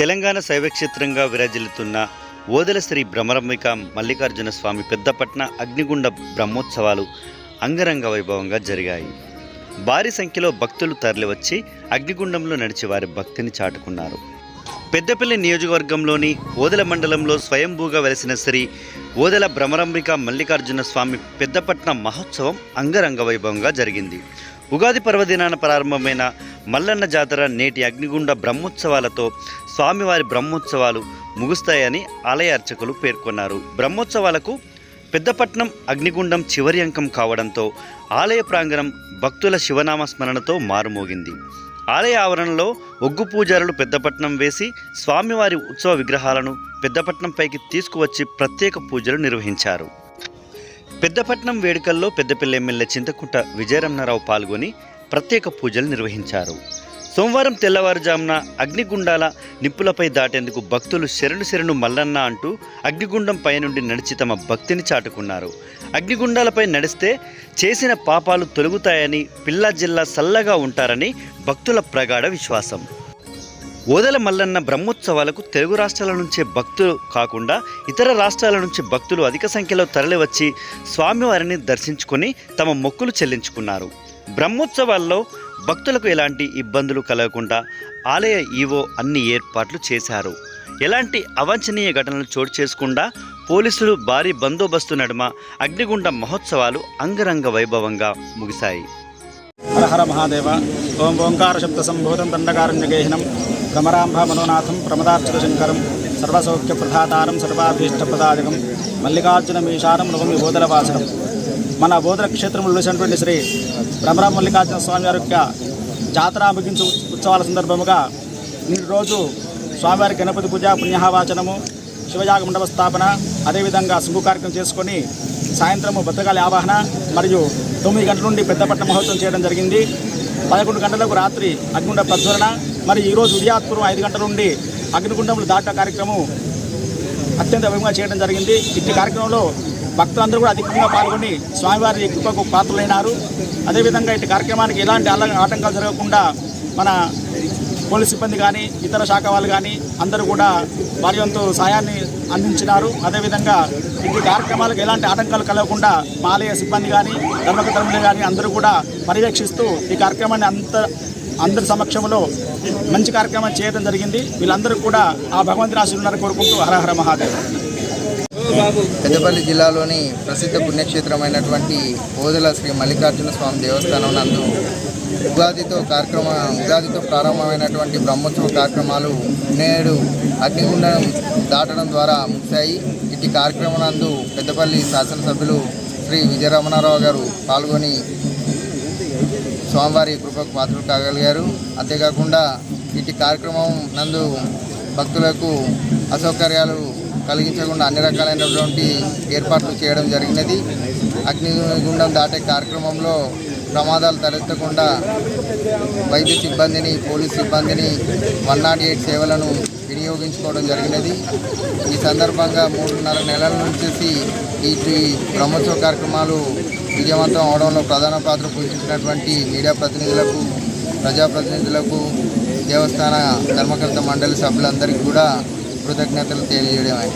తెలంగాణ శైవక్షేత్రంగా విరాజిల్లుతున్న ఓదెల శ్రీ భ్రమరంబిక మల్లికార్జున స్వామి పెద్దపట్న అగ్నిగుండ బ్రహ్మోత్సవాలు అంగరంగ వైభవంగా జరిగాయి. భారీ సంఖ్యలో భక్తులు తరలివచ్చి అగ్నిగుండంలో నడిచి వారి భక్తిని చాటుకున్నారు. పెద్దపల్లి నియోజకవర్గంలోని ఓదెల మండలంలో స్వయంభూగా వెలసిన శ్రీ ఓదెల భ్రమరంబిక మల్లికార్జున స్వామి పెద్దపట్న మహోత్సవం అంగరంగ వైభవంగా జరిగింది. ఉగాది పర్వదినాన ప్రారంభమైన మల్లన్న జాతర నేటి అగ్నిగుండ బ్రహ్మోత్సవాలతో స్వామివారి బ్రహ్మోత్సవాలు ముగుస్తాయని ఆలయ అర్చకులు పేర్కొన్నారు. బ్రహ్మోత్సవాలకు పెద్దపట్నం అగ్నిగుండం చివరి అంకం కావడంతో ఆలయ ప్రాంగణం భక్తుల శివనామ స్మరణతో మారుమోగింది. ఆలయ ఆవరణలో ఒగ్గు పూజారులు పెద్దపట్నం వేసి స్వామివారి ఉత్సవ విగ్రహాలను పెద్దపట్నంపైకి తీసుకువచ్చి ప్రత్యేక పూజలు నిర్వహించారు. పెద్దపట్నం వేడుకల్లో పెద్దపల్లి ఎమ్మెల్యే చింతకుంట విజయరమణారావు పాల్గొని ప్రత్యేక పూజలు నిర్వహించారు. సోమవారం తెల్లవారుజామున అగ్నిగుండాల నిప్పులపై దాటేందుకు భక్తులు శరణు శరణు మల్లన్న అంటూ అగ్నిగుండం పై నుండి నడిచి తమ భక్తిని చాటుకున్నారు. అగ్నిగుండాలపై నడిస్తే చేసిన పాపాలు తొలగుతాయని పిల్లా జిల్లా సల్లగా ఉంటారని భక్తుల ప్రగాఢ విశ్వాసం. ఓదెల మల్లన్న బ్రహ్మోత్సవాలకు తెలుగు రాష్ట్రాల నుంచే భక్తులు కాకుండా ఇతర రాష్ట్రాల నుంచి భక్తులు అధిక సంఖ్యలో తరలివచ్చి స్వామివారిని దర్శించుకొని తమ మొక్కులు చెల్లించుకున్నారు. బ్రహ్మోత్సవాల్లో భక్తులకు ఎలాంటి ఇబ్బందులు కలగకుండా ఆలయ ఈవో అన్ని ఏర్పాట్లు చేశారు. ఎలాంటి అవాంఛనీయ ఘటనలు చోటు చేసుకుండా పోలీసులు భారీ బందోబస్తు నడుమ అగ్నిగుండ మహోత్సవాలు అంగరంగ వైభవంగా ముగిశాయి. హర హర మహాదేవ. ఓం ఓంకార శబ్ద సంభూతం దండకారణ్యగేహినం. భ్రమరాంభ మనోనాథం ప్రమదార్చిత శంకరం సర్వసౌఖ్య ప్రధాతారం సర్వాభీష్ట ప్రదాయకం మల్లికార్జున మీశానం నవమి బోధలవాసనం మన బోధన క్షేత్రంలో వెలిసినటువంటి శ్రీ భ్రమరాం మల్లికార్జున స్వామి వారి యొక్క జాతర ముగించు ఉత్సవాల సందర్భముగా నేటి రోజు స్వామివారి గణపతి పూజ పుణ్యహవాచనము శివయాగ మండప స్థాపన అదేవిధంగా శుభ కార్యక్రమం చేసుకొని సాయంత్రము బతకాలి ఆవాహన మరియు తొమ్మిది గంటల నుండి పెద్దపట్నం మహోత్సవం చేయడం జరిగింది. పదకొండు గంటలకు రాత్రి అగ్నిగుండ ప్రజ్వలన మరి ఈరోజు ఉదయాత్పురం ఐదు గంటల నుండి అగ్నిగుండములు దాట కార్యక్రమం అత్యంత వైభవంగా చేయడం జరిగింది. ఇట్టి కార్యక్రమంలో భక్తులందరూ కూడా అధికంగా పాల్గొని స్వామివారి కృపకు పాత్రలైనారు. అదేవిధంగా ఇటు కార్యక్రమానికి ఎలాంటి అల- ఆటంకాలు జరగకుండా మన పోలీస్ సిబ్బంది కానీ ఇతర శాఖ వాళ్ళు కానీ అందరూ కూడా వారి వంతు సాయాన్ని అందించినారు. అదేవిధంగా ఇంటి కార్యక్రమాలకు ఎలాంటి ఆటంకాలు కలగకుండా మాలయ సిబ్బంది కానీ ధర్మకర్తలు కానీ అందరూ కూడా పర్యవేక్షిస్తూ ఈ కార్యక్రమాన్ని అంత అందరి సమక్షంలో మంచి కార్యక్రమం చేయడం జరిగింది. వీళ్ళందరూ కూడా ఆ భగవంతుని ఆశీర్వాదాన్ని కోరుకుంటూ హరహర మహాదేవ్. పెద్దపల్లి జిల్లాలోని ప్రసిద్ధ పుణ్యక్షేత్రమైనటువంటి ఓదెల శ్రీ మల్లికార్జున స్వామి దేవస్థానం నందు ఉగాదితో కార్యక్రమ ఉగాదితో ప్రారంభమైనటువంటి బ్రహ్మోత్సవ కార్యక్రమాలు నేడు అగ్నిగుండం దాటడం ద్వారా ముగిశాయి. ఇటు కార్యక్రమం నందు పెద్దపల్లి శాసనసభ్యులు శ్రీ విజయరమణారావు గారు పాల్గొని స్వామివారి కృపకు పాత్రలు కాగలిగారు. అంతేకాకుండా ఇటు కార్యక్రమం నందు భక్తులకు అసౌకర్యాలు కలిగించకుండా అన్ని రకాలైనటువంటి ఏర్పాట్లు చేయడం జరిగినది. అగ్నిగుండం దాటే కార్యక్రమంలో ప్రమాదాలు తలెత్తకుండా వైద్య సిబ్బందిని పోలీస్ సిబ్బందిని వన్ నాట్ ఎయిట్ సేవలను వినియోగించుకోవడం జరిగినది. ఈ సందర్భంగా మూడున్నర నెలల నుంచి ఈ బ్రహ్మోత్సవ కార్యక్రమాలు విజయవంతం అవడంలో ప్రధాన పాత్ర పోషించినటువంటి మీడియా ప్రతినిధులకు ప్రజాప్రతినిధులకు దేవస్థాన ధర్మకర్త మండలి సభ్యులందరికీ కూడా కృతజ్ఞతలు తెలియజేయడమే.